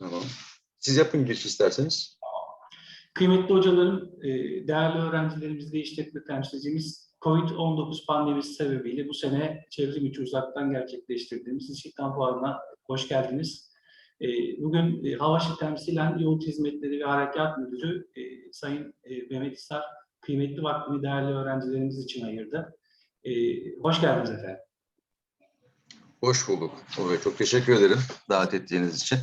Tamam. Siz yapın giriş isterseniz. Kıymetli hocalarım, e, değerli öğrencilerimiz ve işletme temsilcimiz COVID-19 pandemisi sebebiyle bu sene çevrim içi uzaktan gerçekleştirdiğimiz İstihdam Fuarı'na hoş geldiniz. E, Bugün e, Havaş'ı temsilen Yoğurt Hizmetleri ve Harekat Müdürü Sayın Mehmet İsar kıymetli vaktini değerli öğrencilerimiz için ayırdı. Hoş geldiniz efendim. Hoş bulduk. Çok teşekkür ederim davet ettiğiniz için.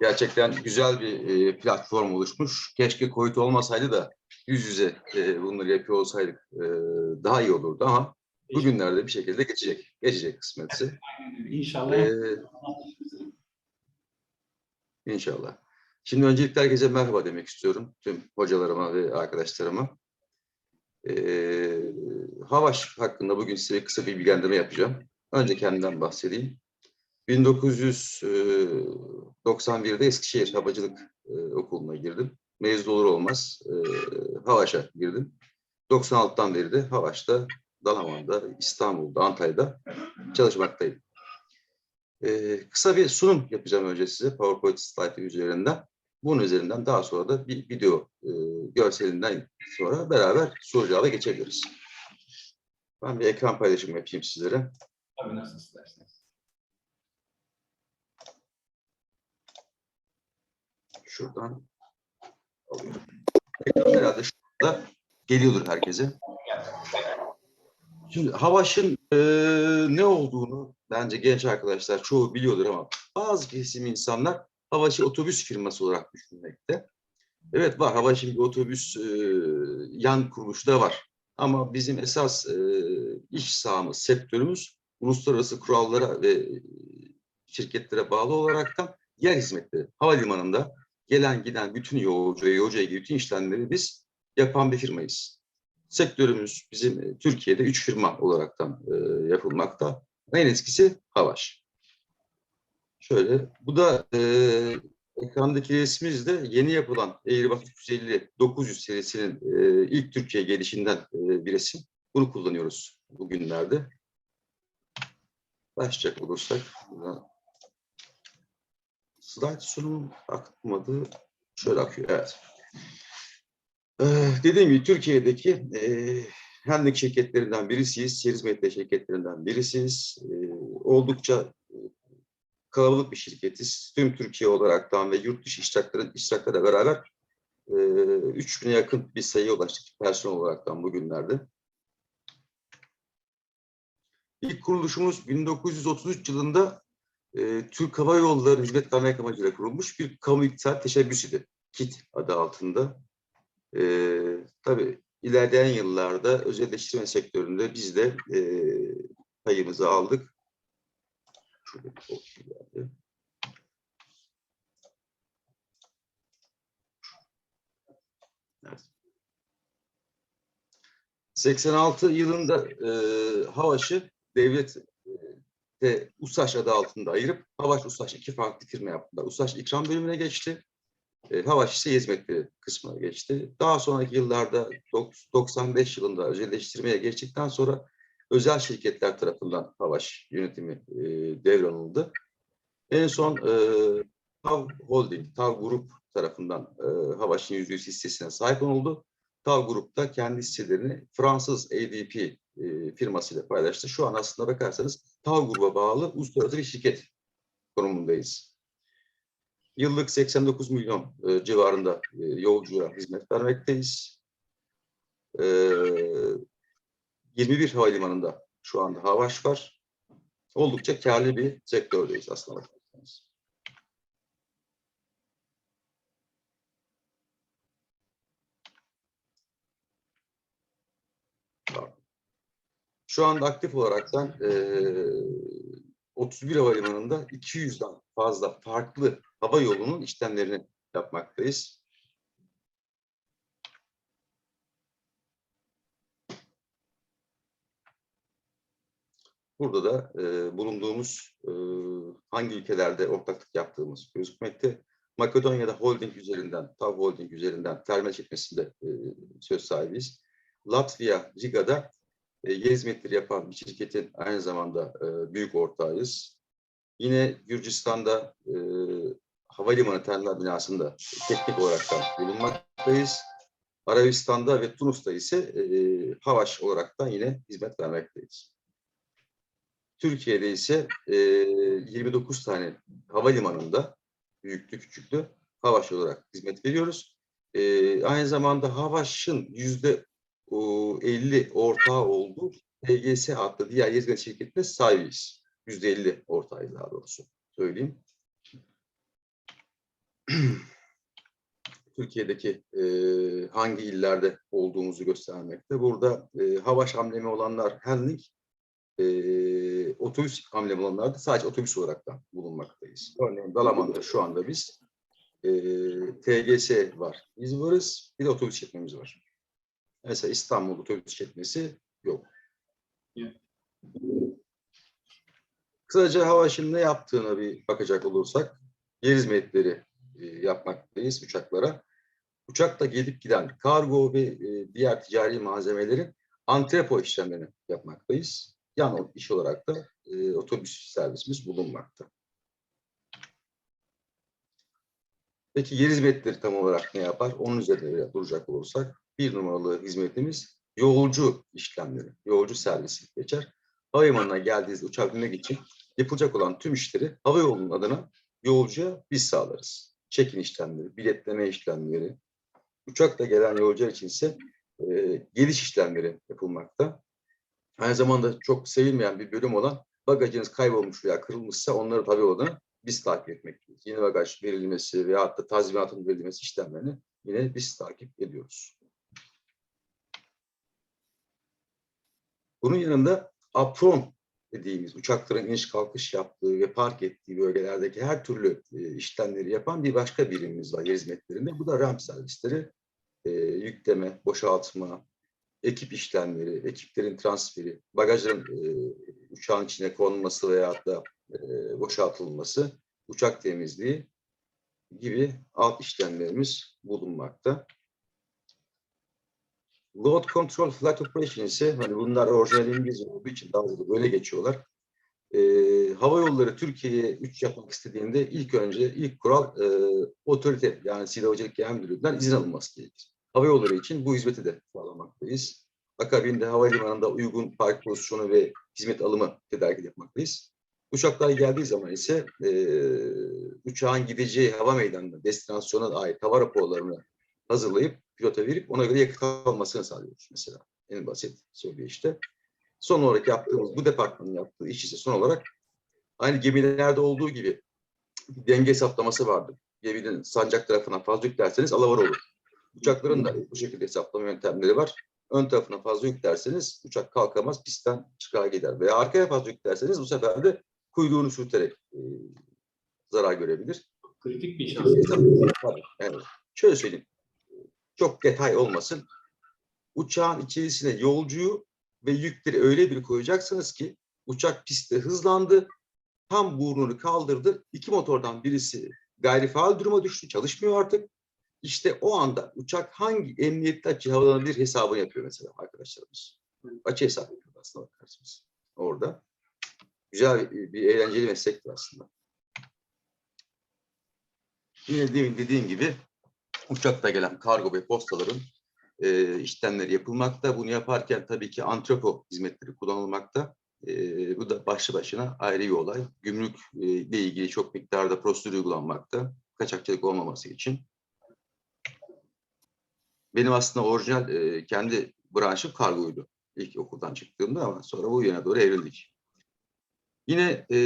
Gerçekten güzel bir e, platform oluşmuş. Keşke COVID olmasaydı da yüz yüze e, bunları yapıyor olsaydık e, daha iyi olurdu ama bugünlerde bir şekilde geçecek. Geçecek kısmetse. İnşallah. E, inşallah. Şimdi öncelikle herkese merhaba demek istiyorum. Tüm hocalarıma ve arkadaşlarıma. E, Havaş hakkında bugün size kısa bir bilgilendirme yapacağım. Önce kendimden bahsedeyim. 1991'de Eskişehir Havacılık Okulu'na girdim. Mezun olur olmaz Havaş'a girdim. 96'dan beri de Havaş'ta, Dalaman'da, İstanbul'da, Antalya'da çalışmaktayım. Kısa bir sunum yapacağım önce size PowerPoint slide üzerinden. Bunun üzerinden daha sonra da bir video e, görselinden sonra beraber soru cevaba geçebiliriz. Ben bir ekran paylaşımı yapayım sizlere. Tabii nasıl isterseniz. Şuradan alıyorum. Ekran herhalde şurada geliyordur herkese. Şimdi Havaş'ın e, ne olduğunu bence genç arkadaşlar çoğu biliyordur ama bazı kesim insanlar Havaş'ı otobüs firması olarak düşünmekte. Evet var Havaş'ın bir otobüs e, yan kuruluşu da var. Ama bizim esas e, iş sahamız, sektörümüz uluslararası kurallara ve e, şirketlere bağlı olaraktan yer hizmetleri. Havalimanında gelen giden bütün yolcu ve yolcuya ilgili bütün işlemleri biz yapan bir firmayız. Sektörümüz bizim e, Türkiye'de üç firma olaraktan e, yapılmakta. En eskisi Havaş. Şöyle, bu da e, ekrandaki resmimiz de yeni yapılan Airbus 350-900 serisinin e, ilk Türkiye gelişinden e, bir resim. Bunu kullanıyoruz bugünlerde. Başlayacak olursak, buradan slide sunum akmadı. Şöyle akıyor, evet. Ee, dediğim gibi Türkiye'deki e, Hendek şirketlerinden birisiyiz, şehir hizmetleri şirketlerinden birisiyiz. E, oldukça e, kalabalık bir şirketiz. Tüm Türkiye olaraktan ve yurt dışı iştirakları, iştiraklarla beraber e, 3000'e yakın bir sayıya ulaştık personel olaraktan bugünlerde. İlk kuruluşumuz 1933 yılında e, Türk Hava Yolları hizmet vermek amacıyla kurulmuş bir kamu iktisat teşebbüs idi. KİT adı altında. E, tabii ilerleyen yıllarda özelleştirme sektöründe biz de e, payımızı aldık. Şurada bir. Evet. 86 yılında e, Havaş'ı devlet e, de USAŞ adı altında ayırıp Havaş USAŞ iki farklı firma yaptılar. USAŞ ikram bölümüne geçti. E, Havaş ise hizmetleri kısmına geçti. Daha sonraki yıllarda dok- 95 yılında özelleştirmeye geçtikten sonra özel şirketler tarafından Havaş yönetimi e, devralındı. En son e, TAV Holding, TAV Grup tarafından e, Havaş'ın yüzde yüz hissesine sahip oldu. TAV Grup da kendi hisselerini Fransız ADP e, firmasıyla paylaştı. Şu an aslında bakarsanız TAV Grup'a bağlı uluslararası bir şirket konumundayız. Yıllık 89 milyon e, civarında e, yolcuya hizmet vermekteyiz. E, 21 havalimanında şu anda Havaş var. Oldukça karlı bir sektördeyiz aslında bakarsanız. Şu anda aktif olaraktan e, 31 havalimanında 200'den fazla farklı hava yolunun işlemlerini yapmaktayız. Burada da e, bulunduğumuz e, hangi ülkelerde ortaklık yaptığımız gözükmekte. Makedonya'da holding üzerinden, TAV Holding üzerinden termal çekmesinde e, söz sahibiyiz. Latvia, Riga'da yer hizmetleri yapan bir şirketin aynı zamanda e, büyük ortağıyız. Yine Gürcistan'da e, Havalimanı Terminal binasında teknik olaraktan bulunmaktayız. Arabistan'da ve Tunus'ta ise e, Havaş olaraktan yine hizmet vermekteyiz. Türkiye'de ise e, 29 tane havalimanında büyüklü küçüklü Havaş olarak hizmet veriyoruz. Aynı zamanda Havaş'ın yüzde 50 ortağı olduğu TGS adlı diğer hizmet şirketine sahibiz. Yüzde 50 ortağıyız daha doğrusu söyleyeyim. Türkiye'deki e, hangi illerde olduğumuzu göstermekte. Burada e, Havaş hamlemi olanlar Henlik, e, otobüs hamlemi olanlar da sadece otobüs olarak da bulunmaktayız. Örneğin Dalaman'da şu anda biz e, TGS var. Biz varız. Bir de otobüs işletmemiz var. Mesela İstanbul otobüs işletmesi yok. Evet. Kısaca Havaş'ın ne yaptığına bir bakacak olursak, yer hizmetleri e, yapmaktayız uçaklara. Uçakla gelip giden kargo ve e, diğer ticari malzemelerin antrepo işlemlerini yapmaktayız. Yan iş olarak da e, otobüs servisimiz bulunmakta. Peki yer hizmetleri tam olarak ne yapar? Onun üzerinde duracak olursak bir numaralı hizmetimiz yolcu işlemleri, yolcu servisi geçer. Havalimanına geldiğinizde uçağa binmek için yapılacak olan tüm işleri havayolunun adına yolcuya biz sağlarız. Check-in işlemleri, biletleme işlemleri, uçakla gelen yolcular için ise e, geliş işlemleri yapılmakta. Aynı zamanda çok sevilmeyen bir bölüm olan bagajınız kaybolmuş veya kırılmışsa onları tabii olarak biz takip etmekteyiz. Yeni bagaj verilmesi veya da tazminatın verilmesi işlemlerini yine biz takip ediyoruz. Bunun yanında apron dediğimiz uçakların iniş kalkış yaptığı ve park ettiği bölgelerdeki her türlü e, işlemleri yapan bir başka birimimiz var yer hizmetlerinde. Bu da ramp servisleri, e, yükleme, boşaltma, ekip işlemleri, ekiplerin transferi, bagajların e, uçağın içine konulması veya da e, boşaltılması, uçak temizliği gibi alt işlemlerimiz bulunmakta. Load Control Flight Operation ise hani bunlar orijinal İngilizce olduğu için daha hızlı böyle geçiyorlar. Ee, hava yolları Türkiye'ye 3 yapmak istediğinde ilk önce ilk kural e, otorite yani Silah Havacılık Genel Müdürlüğü'nden izin alınması gerekir. Hava yolları için bu hizmeti de sağlamaktayız. Akabinde havalimanında uygun park pozisyonu ve hizmet alımı tedarik yapmaktayız. Uçaklar geldiği zaman ise e, uçağın gideceği hava meydanına, destinasyona ait hava raporlarını hazırlayıp pilota verip ona göre yakıt almasını sağlıyoruz mesela. En basit söyleyişte. Son olarak yaptığımız, bu departmanın yaptığı iş ise son olarak aynı gemilerde olduğu gibi denge hesaplaması vardır. Geminin sancak tarafına fazla yüklerseniz alavar olur. Uçakların da bu şekilde hesaplama yöntemleri var. Ön tarafına fazla yüklerseniz uçak kalkamaz, pistten çıkar gider. Veya arkaya fazla yüklerseniz bu sefer de kuyruğunu sürterek e, zarar görebilir. Kritik bir. Tabii, yani şöyle söyleyeyim. Çok detay olmasın. Uçağın içerisine yolcuyu ve yükleri öyle bir koyacaksınız ki uçak pistte hızlandı, tam burnunu kaldırdı. İki motordan birisi gayri faal duruma düştü, çalışmıyor artık. İşte o anda uçak hangi emniyetli açı havalanabilir hesabını yapıyor mesela arkadaşlarımız. Açı hesabı yapıyor aslında bakarsınız orada. Güzel bir, bir eğlenceli meslektir aslında. Yine demin dediğim gibi uçakta gelen kargo ve postaların e, işlemleri yapılmakta. Bunu yaparken tabii ki antrepo hizmetleri kullanılmakta. E, bu da başlı başına ayrı bir olay. Gümrük e, ile ilgili çok miktarda prosedür uygulanmakta. Kaçakçılık olmaması için. Benim aslında orijinal e, kendi branşım kargoydu. İlk okuldan çıktığımda ama sonra bu yöne doğru evrildik. Yine e,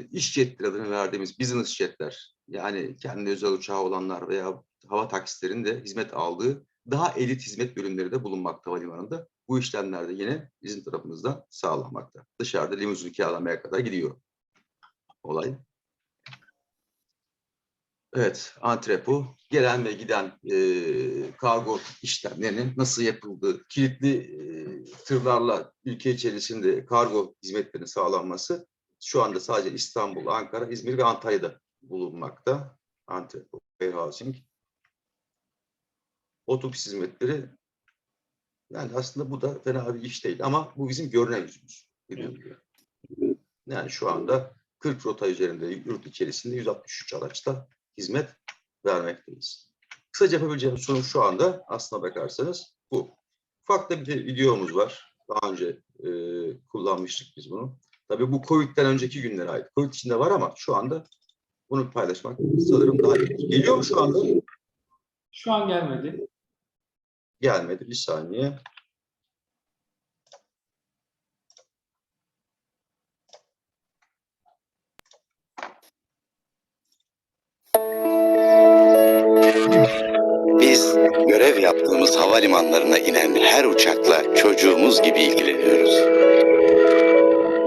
iş jetleri adını verdiğimiz business jetler yani kendi özel uçağı olanlar veya hava taksilerinin hizmet aldığı daha elit hizmet bölümleri de bulunmakta havalimanında. Bu işlemler de yine bizim tarafımızdan sağlanmakta. Dışarıda limuzin kiralamaya kadar gidiyor olay. Evet, antrepo, gelen ve giden e, kargo işlemlerinin nasıl yapıldığı, kilitli e, tırlarla ülke içerisinde kargo hizmetlerinin sağlanması şu anda sadece İstanbul, Ankara, İzmir ve Antalya'da bulunmakta. Antrepo, warehousing. Otobüs hizmetleri yani aslında bu da fena bir iş değil ama bu bizim görünen yüzümüz. Yani şu anda 40 rota üzerinde yurt içerisinde 163 araçta hizmet vermekteyiz. Kısaca yapabileceğimiz sunum şu anda aslına bakarsanız bu. Ufak da bir de videomuz var. Daha önce e, kullanmıştık biz bunu. Tabii bu Covid'den önceki günlere ait. Covid içinde var ama şu anda bunu paylaşmak sanırım daha iyi. Geliyor mu şu anda? Şu an gelmedi. Gelmedi. Bir saniye. Görev yaptığımız havalimanlarına inen her uçakla çocuğumuz gibi ilgileniyoruz.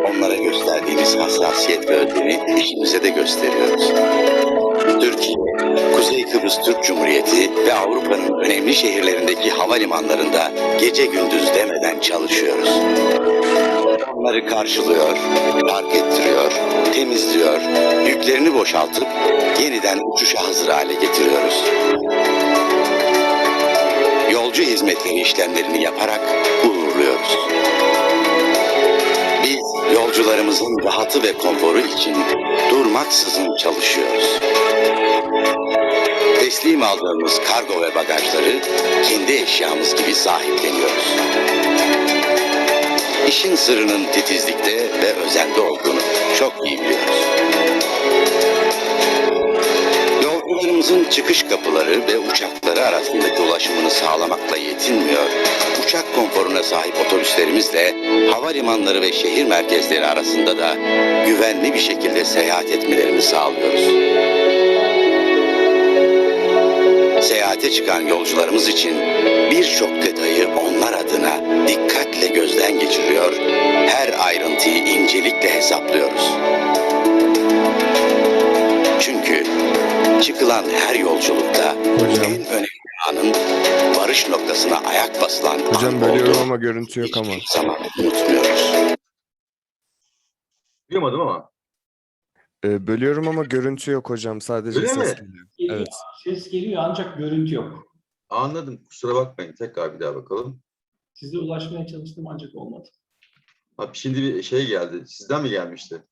Onlara gösterdiğimiz hassasiyet ve özeni işimize de gösteriyoruz. Türkiye, Kuzey Kıbrıs Türk Cumhuriyeti ve Avrupa'nın önemli şehirlerindeki havalimanlarında gece gündüz demeden çalışıyoruz. Onları karşılıyor, park ettiriyor, temizliyor, yüklerini boşaltıp yeniden uçuşa hazır hale getiriyoruz yolcu hizmetleri işlemlerini yaparak uğurluyoruz. Biz yolcularımızın rahatı ve konforu için durmaksızın çalışıyoruz. Teslim aldığımız kargo ve bagajları kendi eşyamız gibi sahipleniyoruz. İşin sırrının titizlikte ve özende olduğunu çok iyi biliyoruz. Yolcularımızın çıkış kapıları ve uçakları arasındaki ulaşımını sağlamakla yetinmiyor. Uçak konforuna sahip otobüslerimizle havalimanları ve şehir merkezleri arasında da güvenli bir şekilde seyahat etmelerini sağlıyoruz. Seyahate çıkan yolcularımız için birçok detayı onlar adına dikkatle gözden geçiriyor, her ayrıntıyı incelikle hesaplıyoruz. Çıkılan her yolculukta Hocam. en önemli anın varış noktasına ayak basılan Hocam an bölüyorum ama görüntü yok ama. hiçbir zaman unutmuyoruz. Duyamadım ama. Ee, bölüyorum ama görüntü yok hocam. Sadece Öyle ses mi? geliyor. Geliyor, Evet. Ses geliyor ancak görüntü yok. Anladım. Kusura bakmayın. Tekrar bir daha bakalım. Size ulaşmaya çalıştım ancak olmadı. Abi şimdi bir şey geldi. Sizden mi gelmişti?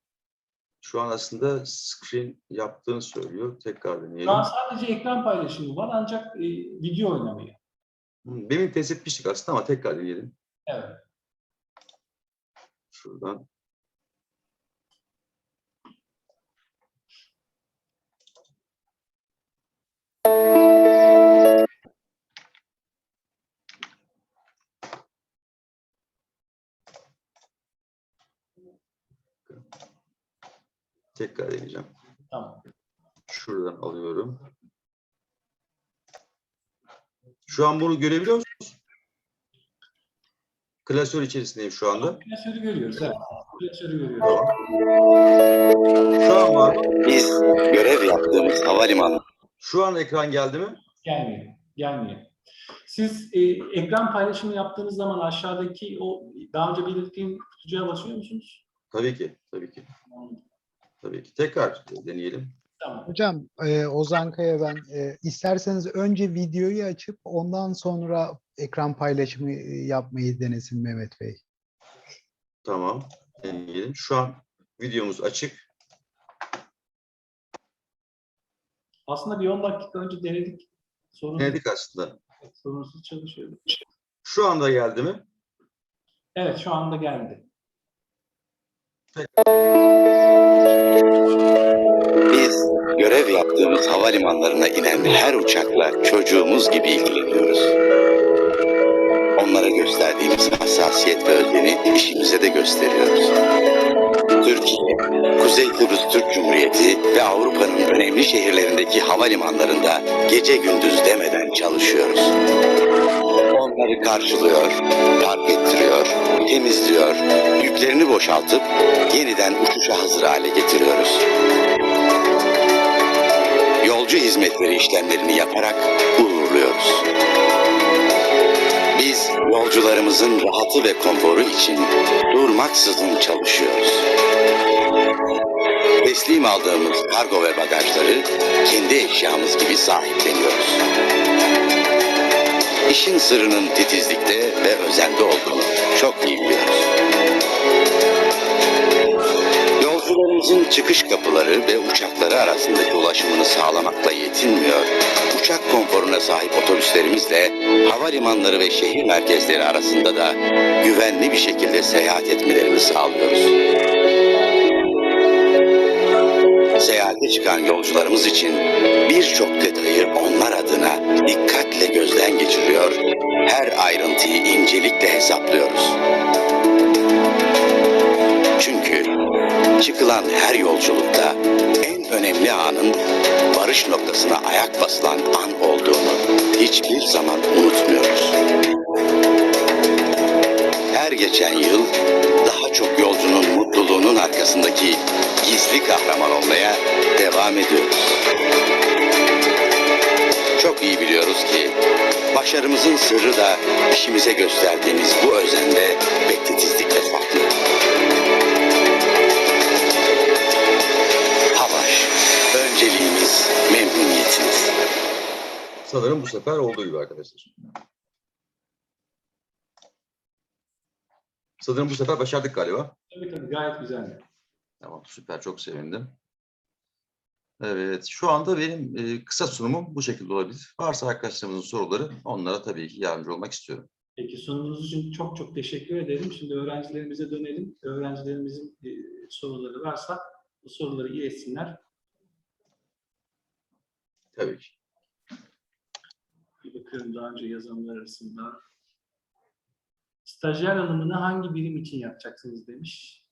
Şu an aslında screen yaptığını söylüyor. Tekrar deneyelim. An sadece ekran paylaşımı var ancak e, video oynamıyor. Hı, Demin test etmiştik aslında ama tekrar deneyelim. Evet. Şuradan. Tekrar deneyeceğim. Tamam. Şuradan alıyorum. Şu an bunu görebiliyor musunuz? Klasör içerisindeyim şu anda. Klasörü görüyoruz. Evet. Klasörü görüyoruz. Tamam. Şu an var? Biz görev yaptığımız havalimanı Şu an ekran geldi mi? Gelmiyor. Gelmiyor. Siz e, ekran paylaşımı yaptığınız zaman aşağıdaki o daha önce belirttiğim kutucuğa basıyor musunuz? Tabii ki, tabii ki, tabii ki. Tekrar deneyelim. Tamam. Hocam e, Ozan Kaya ben. E, isterseniz önce videoyu açıp ondan sonra ekran paylaşımı e, yapmayı denesin Mehmet Bey. Tamam, deneyelim. Şu an videomuz açık. Aslında bir 10 dakika önce denedik. Sorun, Denedik aslında. sorunsuz çalışıyordu. Şu anda geldi mi? Evet şu anda geldi. Biz yaptığımız havalimanlarına inen her uçakla çocuğumuz gibi ilgileniyoruz. Onlara gösterdiğimiz hassasiyet ve özeni işimize de gösteriyoruz. Türkiye, Kuzey Kıbrıs Türk Cumhuriyeti ve Avrupa'nın önemli şehirlerindeki havalimanlarında gece gündüz demeden çalışıyoruz. Onları karşılıyor, park ettiriyor, temizliyor, yüklerini boşaltıp yeniden uçuşa hazır hale getiriyoruz. Yolcu hizmetleri işlemlerini yaparak uğurluyoruz. Biz yolcularımızın rahatı ve konforu için durmaksızın çalışıyoruz. Teslim aldığımız kargo ve bagajları kendi eşyamız gibi sahipleniyoruz. İşin sırrının titizlikte ve özende olduğunu çok iyi biliyoruz. Yolcularımızın çıkış kapıları ve uçakları arasındaki ulaşımını sağlamakla yetinmiyor. Uçak konforuna sahip otobüslerimizle havalimanları ve şehir merkezleri arasında da güvenli bir şekilde seyahat etmelerini sağlıyoruz. Seyahate çıkan yolcularımız için birçok detayı onlar adına dikkatle gözden geçiriyor, her ayrıntıyı incelikle hesaplıyoruz. Çünkü çıkılan her yolculukta en önemli anın varış noktasına ayak basılan an olduğunu hiçbir zaman unutmuyoruz. Her geçen yıl daha çok yolcunun mutluluğunun arkasındaki gizli kahraman olmaya devam ediyoruz. Çok iyi biliyoruz ki başarımızın sırrı da işimize gösterdiğimiz bu özende ve Sanırım bu sefer olduğu gibi arkadaşlar. Sanırım bu sefer başardık galiba. Tabii tabii gayet güzeldi. Tamam süper çok sevindim. Evet şu anda benim e, kısa sunumum bu şekilde olabilir. Varsa arkadaşlarımızın soruları onlara tabii ki yardımcı olmak istiyorum. Peki sunumunuz için çok çok teşekkür ederim. Şimdi öğrencilerimize dönelim. Öğrencilerimizin e, soruları varsa bu soruları iletsinler. Tabii ki. Bakıyorum daha önce yazanlar arasında. Stajyer alımını hangi birim için yapacaksınız demiş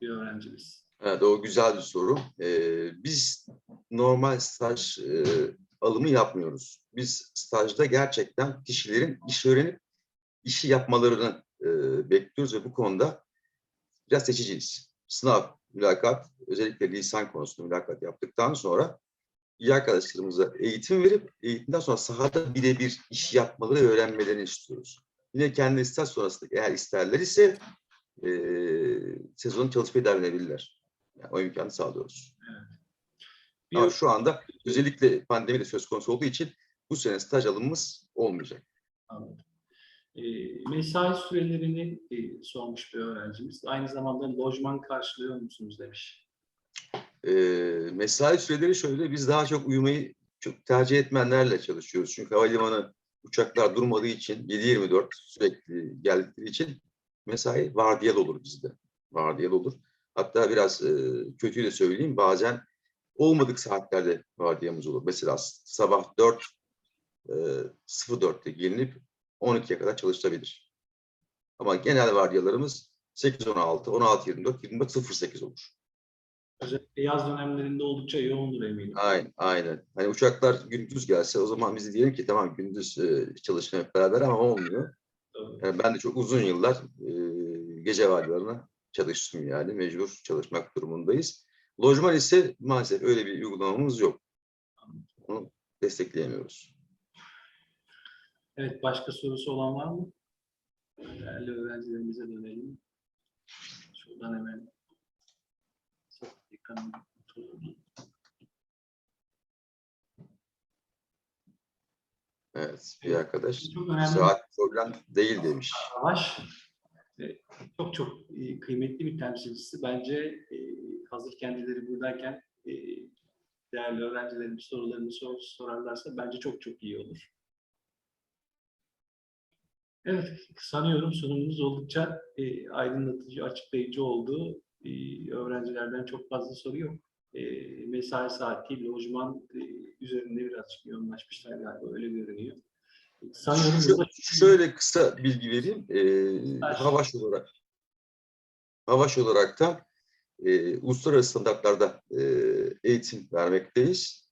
bir öğrencimiz. Evet, o güzel bir soru. Ee, biz normal staj e, alımı yapmıyoruz. Biz stajda gerçekten kişilerin iş öğrenip işi yapmalarını e, bekliyoruz ve bu konuda biraz seçiciyiz. Sınav, mülakat, özellikle lisan konusunda mülakat yaptıktan sonra iyi arkadaşlarımıza eğitim verip eğitimden sonra sahada birebir iş yapmaları ve öğrenmelerini istiyoruz. Yine kendi staj sonrasında eğer isterler ise e, sezon çalışmaya devam edebilirler. Yani o imkanı sağlıyoruz. Bir Ama şu anda özellikle pandemi de söz konusu olduğu için bu sene staj alımımız olmayacak. Anladım. E, mesai sürelerini e, sormuş bir öğrencimiz. Aynı zamanda lojman karşılıyor musunuz demiş. E, mesai süreleri şöyle, biz daha çok uyumayı çok tercih etmenlerle çalışıyoruz. Çünkü havalimanı uçaklar durmadığı için 7-24 sürekli geldikleri için mesai vardiyalı olur bizde. Vardiyalı olur. Hatta biraz e, kötüyü de söyleyeyim. Bazen olmadık saatlerde vardiyamız olur. Mesela sabah 4 e, 04'te gelinip 12'ye kadar çalışılabilir. Ama genel vardiyalarımız 8-16, 16-24, 24-08 olur. Özellikle yaz dönemlerinde oldukça yoğundur eminim. Aynen, aynen. Hani uçaklar gündüz gelse o zaman biz diyelim ki tamam gündüz e, çalışın hep beraber ama olmuyor. Yani ben de çok uzun yıllar e, gece vardiyalarına çalıştım yani mecbur çalışmak durumundayız. Lojman ise maalesef öyle bir uygulamamız yok. Onu destekleyemiyoruz. Evet, başka sorusu olan var mı? Değerli öğrencilerimize dönelim. Şuradan hemen ekranı. Evet, bir arkadaş saat problem değil demiş. Savaş çok çok e, kıymetli bir temsilcisi. Bence e, hazır kendileri buradayken e, değerli öğrencilerimiz sorularını sor, sorarlarsa bence çok çok iyi olur. Evet, sanıyorum sunumumuz oldukça aydınlatıcı, açıklayıcı oldu. E, öğrencilerden çok fazla soru yok. E, mesai saati, lojman e, üzerinde birazcık yoğunlaşmışlar galiba, öyle görünüyor. Sanıyorum Şu- burada- şöyle kısa bilgi vereyim. Ee, Ver. havaş olarak havaş olarak da e, uluslararası standartlarda e, eğitim vermekteyiz.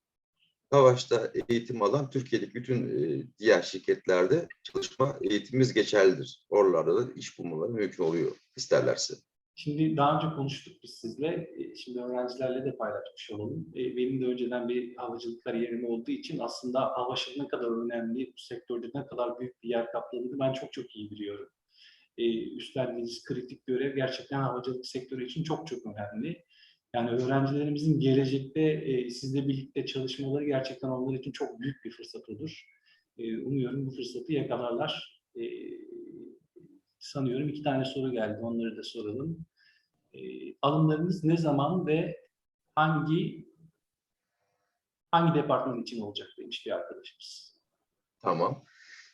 Havaş'ta eğitim alan Türkiye'deki bütün e, diğer şirketlerde çalışma eğitimimiz geçerlidir. Oralarda da iş bulmaları mümkün oluyor isterlerse. Şimdi daha önce konuştuk biz sizle. E, Şimdi öğrencilerle de paylaşmış olalım. E, Benim de önceden bir havacılık kariyerim olduğu için aslında havacılık ne kadar önemli, bu sektörde ne kadar büyük bir yer kapladığını ben çok çok iyi biliyorum. E, Üstlendiğiniz kritik görev gerçekten havacılık sektörü için çok çok önemli. Yani öğrencilerimizin gelecekte sizle birlikte çalışmaları gerçekten onlar için çok büyük bir fırsat olur. Umuyorum bu fırsatı yakalarlar. Sanıyorum iki tane soru geldi. Onları da soralım. e, alımlarınız ne zaman ve hangi hangi departman için olacak demiş bir arkadaşımız. Tamam.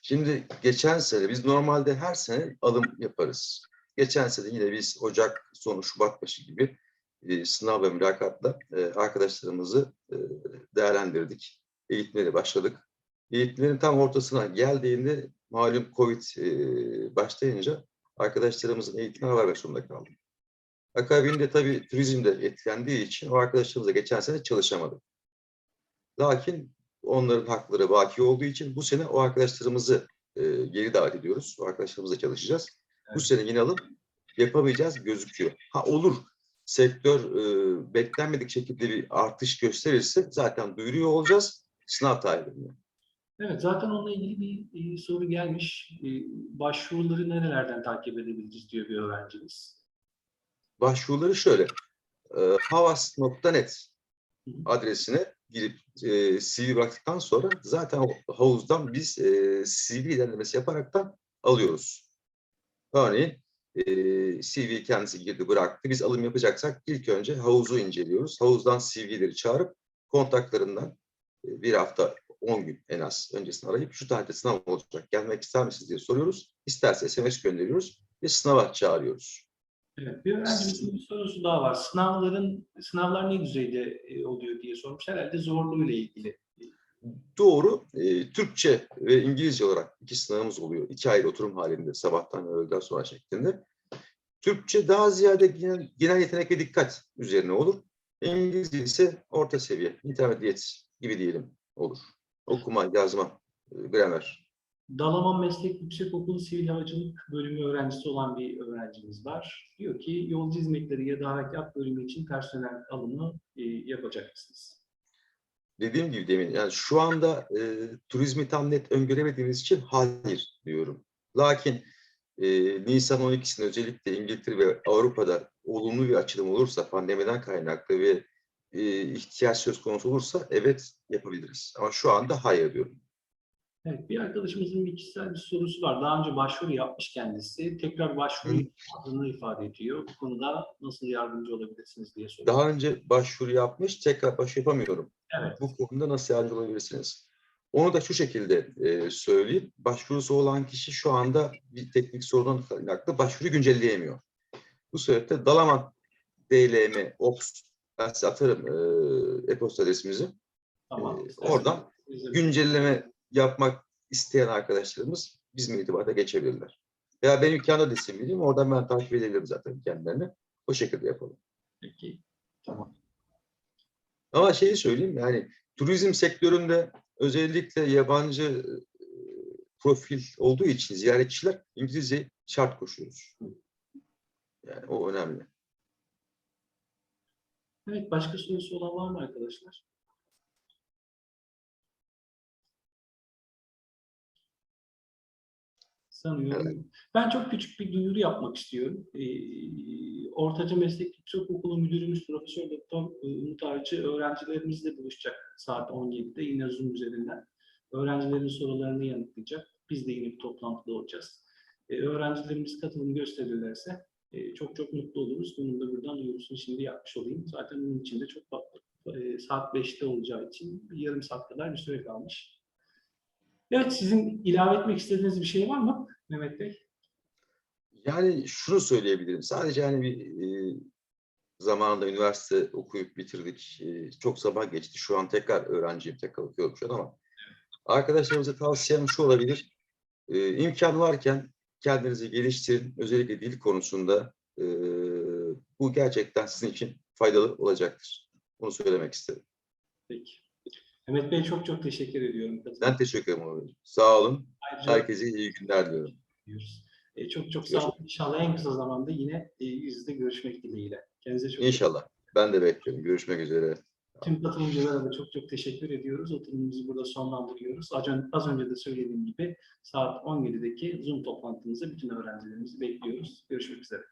Şimdi geçen sene biz normalde her sene alım yaparız. Geçen sene yine biz Ocak sonu Şubat başı gibi e, sınav ve mülakatla e, arkadaşlarımızı e, değerlendirdik. Eğitimleri başladık. Eğitimlerin tam ortasına geldiğinde malum Covid e, başlayınca arkadaşlarımızın eğitimine vermek zorunda kaldık. Akabinde tabii turizm de etkilendiği için o arkadaşlarımızla geçen sene çalışamadık. Lakin onların hakları baki olduğu için bu sene o arkadaşlarımızı e, geri davet ediyoruz. O arkadaşlarımızla çalışacağız. Bu sene yine alıp yapamayacağız gözüküyor. Ha olur. Sektör e, beklenmedik şekilde bir artış gösterirse zaten duyuruyor olacağız. Sınav tarihinde. Evet, zaten onunla ilgili bir e, soru gelmiş. E, başvuruları nerelerden takip edebiliriz diyor bir öğrencimiz. Başvuruları şöyle. E, havas.net adresine girip e, CV bıraktıktan sonra zaten havuzdan biz e, CV ilerlemesi yaparaktan alıyoruz. Örneğin e, CV kendisi girdi bıraktı. Biz alım yapacaksak ilk önce havuzu inceliyoruz. Havuzdan CV'leri çağırıp kontaklarından e, bir hafta 10 gün en az öncesini arayıp şu tarihte sınav olacak gelmek ister misiniz diye soruyoruz. İsterse SMS gönderiyoruz ve sınava çağırıyoruz. Evet, bir öğrencimizin bir sorusu daha var. Sınavların, sınavlar ne düzeyde e, oluyor diye sormuş. Herhalde zorluğuyla ilgili. Doğru. E, Türkçe ve İngilizce olarak iki sınavımız oluyor. İki ayrı oturum halinde sabahtan ve öğleden sonra şeklinde. Türkçe daha ziyade genel, genel yetenek ve dikkat üzerine olur. İngilizce ise orta seviye, intermediate gibi diyelim olur. Okuma, yazma, e, gramer. Dalaman Meslek Yüksekokulu Sivil Havacılık Bölümü öğrencisi olan bir öğrencimiz var. Diyor ki yolcu hizmetleri ya da harekat bölümü için personel alımı e, yapacak mısınız? Dediğim gibi demin yani şu anda e, turizmi tam net öngöremediğimiz için hayır diyorum. Lakin e, Nisan 12'sinde özellikle İngiltere ve Avrupa'da olumlu bir açılım olursa pandemiden kaynaklı ve e, ihtiyaç söz konusu olursa evet yapabiliriz. Ama şu anda hayır diyorum. Evet, bir arkadaşımızın bir kişisel bir sorusu var. Daha önce başvuru yapmış kendisi. Tekrar başvuru yapmadığını ifade ediyor. Bu konuda nasıl yardımcı olabilirsiniz diye soruyor. Daha önce başvuru yapmış, tekrar başvuru yapamıyorum. Evet. Bu konuda nasıl yardımcı olabilirsiniz? Onu da şu şekilde e, söyleyeyim. Başvurusu olan kişi şu anda bir teknik sorundan kaynaklı başvuru güncelleyemiyor. Bu sebeple Dalaman DLM Ops ben size atarım e, e-posta adresimizi. Tamam. İsterseniz oradan bize- Güncelleme yapmak isteyen arkadaşlarımız bizimle irtibata geçebilirler. Veya benim kendi adresimi vereyim, oradan ben takip edebilirim zaten kendilerini. O şekilde yapalım. Peki. Tamam. Ama şeyi söyleyeyim yani turizm sektöründe özellikle yabancı e, profil olduğu için ziyaretçiler İngilizce şart koşuyoruz. Yani o önemli. Evet, başka sorusu olan var mı arkadaşlar? Sanıyorum. Ben çok küçük bir duyuru yapmak istiyorum. Ee, Ortaca Meslek Yüksekokulu Müdürümüz Profesör Doktor e, Umut Avcı öğrencilerimizle buluşacak saat 17'de yine Zoom üzerinden. Öğrencilerin sorularını yanıtlayacak. Biz de yine bir toplantıda olacağız. Ee, öğrencilerimiz katılım gösterirlerse e, çok çok mutlu oluruz. Bunun da buradan duyurusunu şimdi yapmış olayım. Zaten bunun için de çok e, saat 5'te olacağı için bir yarım saat kadar bir süre kalmış. Evet, sizin ilave etmek istediğiniz bir şey var mı Mehmet Bey? Yani şunu söyleyebilirim. Sadece yani bir e, zamanında üniversite okuyup bitirdik. E, çok zaman geçti. Şu an tekrar öğrenciyim, tekrar okuyorum şu an ama arkadaşlarımıza tavsiyem şu olabilir. E, imkan varken kendinizi geliştirin. Özellikle dil konusunda e, bu gerçekten sizin için faydalı olacaktır. Bunu söylemek istedim. Peki. Mehmet Bey çok çok teşekkür ediyorum. Ben teşekkür ederim. Sağ olun. Ayrıca Herkese iyi günler diliyorum. diyoruz. E, çok çok sağ olun. İnşallah en kısa zamanda yine e, yüz yüze görüşmek dileğiyle. Kendinize çok İnşallah. Ben de bekliyorum. Görüşmek üzere. Tüm katılımcılara da çok çok teşekkür ediyoruz. Oturumumuzu burada sonlandırıyoruz. Az önce, de söylediğim gibi saat 17'deki Zoom toplantımızda bütün öğrencilerimizi bekliyoruz. Görüşmek üzere.